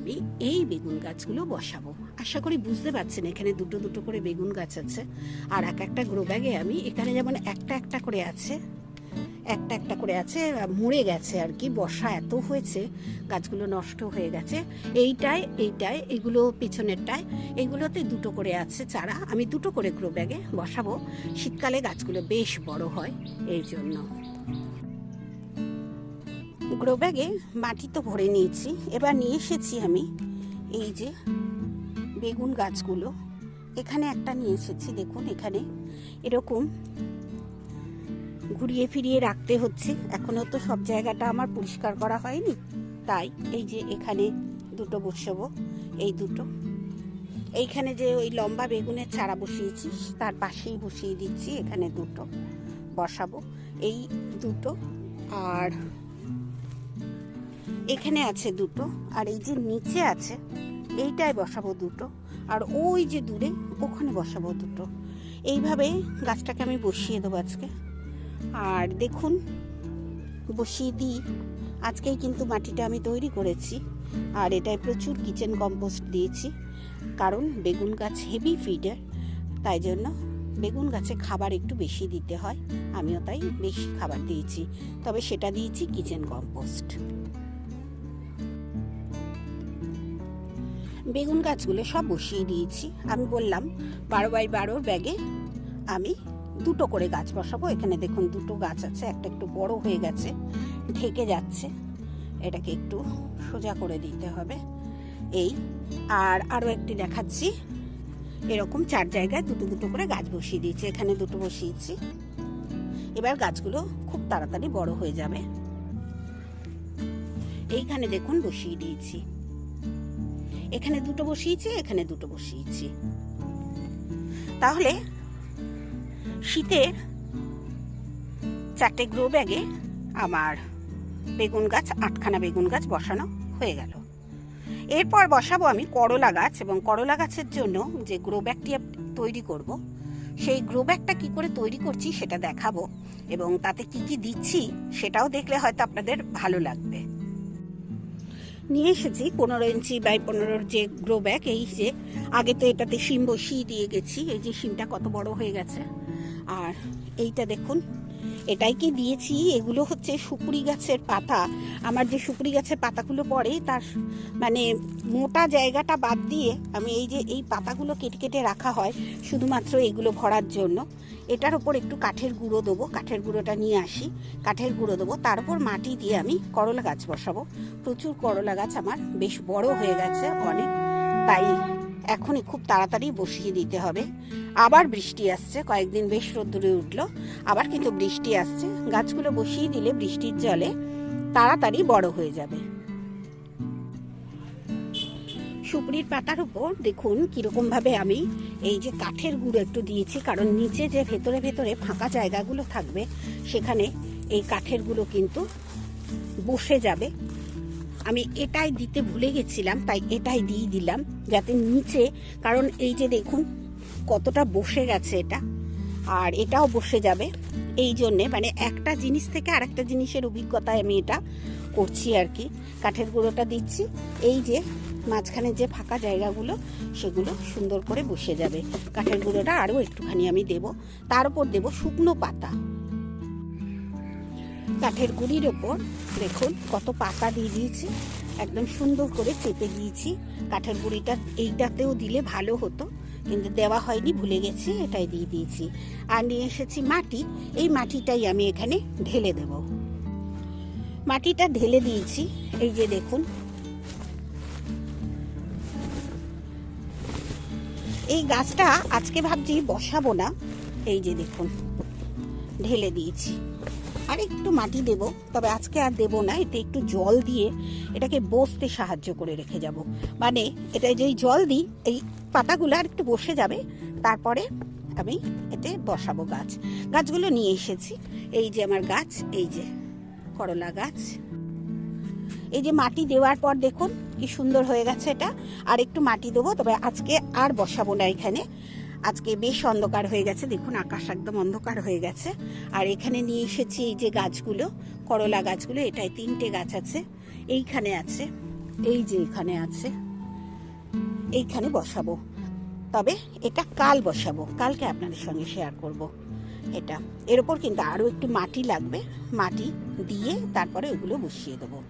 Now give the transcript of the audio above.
আমি এই বেগুন গাছগুলো বসাবো। আশা করি বুঝতে পারছেন, এখানে দুটো দুটো করে বেগুন গাছ আছে। আর এক একটা গ্রো ব্যাগে আমি এখানে যেমন একটা একটা করে আছে, একটা একটা করে আছে মরে গেছে আর কি, বর্ষা এত হয়েছে, গাছগুলো নষ্ট হয়ে গেছে। এইটায় এইটায়, এগুলো পিছনেরটায়, এগুলোতে দুটো করে আছে চারা, আমি দুটো করে গ্রো ব্যাগে বসাবো। শীতকালে গাছগুলো বেশ বড় হয়, এই জন্য। গ্রো ব্যাগে মাটি তো ভরে নিয়েছি। এবার নিয়ে এসেছি আমি এই যে বেগুন গাছগুলো। এখানে একটা নিয়ে এসেছি, দেখুন এখানে। এরকম ঘুরিয়ে ফিরিয়ে রাখতে হচ্ছে। এখনও তো সব জায়গাটা আমার পরিষ্কার করা হয়নি। তাই এই যে এখানে দুটো বসাবো, এই দুটো। এইখানে যে ওই লম্বা বেগুনের চারা বসিয়েছি, তার পাশেই বসিয়ে দিচ্ছি এখানে দুটো। বসাবো, এই দুটো আর এখানে আছে দুটো, আর এই যে নিচে আছে, এইটায় বসাবো দুটো, আর ওই যে দূরে ওখানে বসাবো দুটো। এইভাবে গাছটাকে আমি বসিয়ে দেবো আজকে। আর দেখুন, বসিয়ে দিই। আজকেই কিন্তু মাটিটা আমি তৈরি করেছি, আর এটায় প্রচুর কিচেন কম্পোস্ট দিয়েছি, কারণ বেগুন গাছ হেভি ফিডার তাই জন্য বেগুন গাছে খাবার একটু বেশি দিতে হয়, আমিও তাই বেশি খাবার দিয়েছি। তবে সেটা দিয়েছি কিচেন কম্পোস্ট বেগুন গাছগুলো সব বসিয়ে দিয়েছি। আমি বললাম, বারো বাই বারোর ব্যাগে আমি দুটো করে গাছ বসাবো। এখানে দেখুন দুটো গাছ আছে, একটা একটু বড় হয়ে গেছে, ঢেকে যাচ্ছে। এটাকে একটু সোজা করে দিতে হবে। এই, আর আরও একটি দেখাচ্ছি। এরকম চার জায়গায় দুটো দুটো করে গাছ বসিয়ে দিয়েছি, এখানে দুটো বসিয়েছি। এবার গাছগুলো খুব তাড়াতাড়ি বড় হয়ে যাবে। এইখানে দেখুন বসিয়ে দিয়েছি। এখানে দুটো বসিয়েছি, এখানে দুটো বসিয়েছি। তাহলে শীতের চারটে গ্রো ব্যাগে আমার বেগুন গাছ, আটখানা বেগুন গাছ বসানো হয়ে গেল। এরপর বসাবো আমি করলা গাছ এবং করলা গাছের জন্য যে গ্রো ব্যাগটি তৈরি করব, সেই গ্রো ব্যাগটা কী করে তৈরি করছি সেটা দেখাবো এবং তাতে কি কি দিচ্ছি সেটাও দেখলে হয়তো আপনাদের ভালো লাগবে। নিয়ে এসেছি, পনেরো ইঞ্চি বাই পনেরোর যে গ্রো ব্যাগ এই যে আগে তো এটাতে শিম বসিয়ে দিয়ে গেছি, এই যে সিমটা কত বড় হয়ে গেছে। আর এইটা দেখুন এটাই কি দিয়েছি? এগুলো হচ্ছে সুপুরি গাছের পাতা। আমার যে সুপুরি গাছের পাতাগুলো পড়ে, তার মানে মোটা জায়গাটা বাদ দিয়ে আমি এই যে এই পাতাগুলো কেটে কেটে রাখা হয়, শুধুমাত্র এগুলো ভরার জন্য। এটার ওপর একটু কাঠের গুঁড়ো দেবো, কাঠের গুঁড়োটা নিয়ে আসি। কাঠের গুঁড়ো দেবো, তার উপর মাটি দিয়ে আমি করলা গাছ বসাবো। প্রচুর করলা গাছ আমার বেশ বড় হয়ে গেছে অনেক, তাই এখনই খুব তাড়াতাড়ি বসিয়ে দিতে হবে। আবার বৃষ্টি আসছে, কয়েকদিন বেশ রোদ্দুরে উঠল, আবার কিন্তু বৃষ্টি আসছে। গাছগুলো বসিয়ে দিলে বৃষ্টির জলে তাড়াতাড়ি বড় হয়ে যাবে। সুপুরির পাতার উপর দেখুন কীরকম ভাবে আমি এই যে কাঠের গুঁড়ো একটু দিয়েছি, কারণ নিচে যে ভেতরে ভেতরে ফাঁকা জায়গাগুলো থাকবে, সেখানে এই কাঠের গুঁড়ো কিন্তু বসে যাবে। আমি এটাই দিতে ভুলে গেছিলাম, তাই এটাই দিয়ে দিলাম, যাতে নিচে, কারণ এই যে দেখুন কতটা বসে গেছে এটা, আর এটাও বসে যাবে। এই জন্যে মানে একটা জিনিস থেকে আরেকটা জিনিসের অভিজ্ঞতায় আমি এটা করছি আর কি। কাঠের গুঁড়োটা দিচ্ছি, এই যে মাঝখানে যে ফাঁকা জায়গাগুলো, সেগুলো সুন্দর করে বসে যাবে। কাঠের গুঁড়োটা আরও একটুখানি আমি দেব, তার উপর দেব শুকনো পাতা। কাঠের গুঁড়ির ওপর দেখুন কত পাতা দিয়ে দিয়েছি। একদম সুন্দর করে চেপে দিয়েছি। কাঠের গুঁড়িটা এইটাতেও দিলে ভালো হতো, কিন্তু দেওয়া হয়নি, ভুলে গেছি, এটাই দিয়ে দিয়েছি। আর নিয়ে এসেছি মাটি। এই মাটিটাই আমি এখানে ঢেলে দেব। মাটিটা ঢেলে দিয়েছি। এই যে দেখুন। এই গাছটা আজকে ভাবছি বসাবো না। এই যে দেখুন, ঢেলে দিয়েছি। আর একটু মাটি দেব, তবে আজকে আর দেব না, এতে একটু জল দিয়ে এটাকে বসতে সাহায্য করে রেখে যাব। মানে এটা যেই জল দিই, এই পাতাগুলো আর একটু বসে যাবে, তারপরে আমি এতে বসাবো গাছ। গাছগুলো নিয়ে এসেছি, এই যে আমার গাছ, এই যে করলা গাছ। এই যে মাটি দেওয়ার পর দেখুন, কি সুন্দর হয়ে গেছে এটা। আর একটু মাটি দেবো, তবে আজকে আর বসাবো না এখানে। আজকে বেশ অন্ধকার হয়ে গেছে। দেখুন, আকাশ একদম অন্ধকার হয়ে গেছে। আর এখানে নিয়ে এসেছি এই যে গাছগুলো, করলা গাছগুলো, এটাই তিনটে গাছ আছে। এইখানে আছে, এই যে এখানে আছে, এইখানে বসাবো। তবে এটা কাল বসাবো, কালকে আপনাদের সঙ্গে শেয়ার করব এটা। এর ওপর কিন্তু আরও একটু মাটি লাগবে, মাটি দিয়ে তারপরে ওগুলো বসিয়ে দেবো।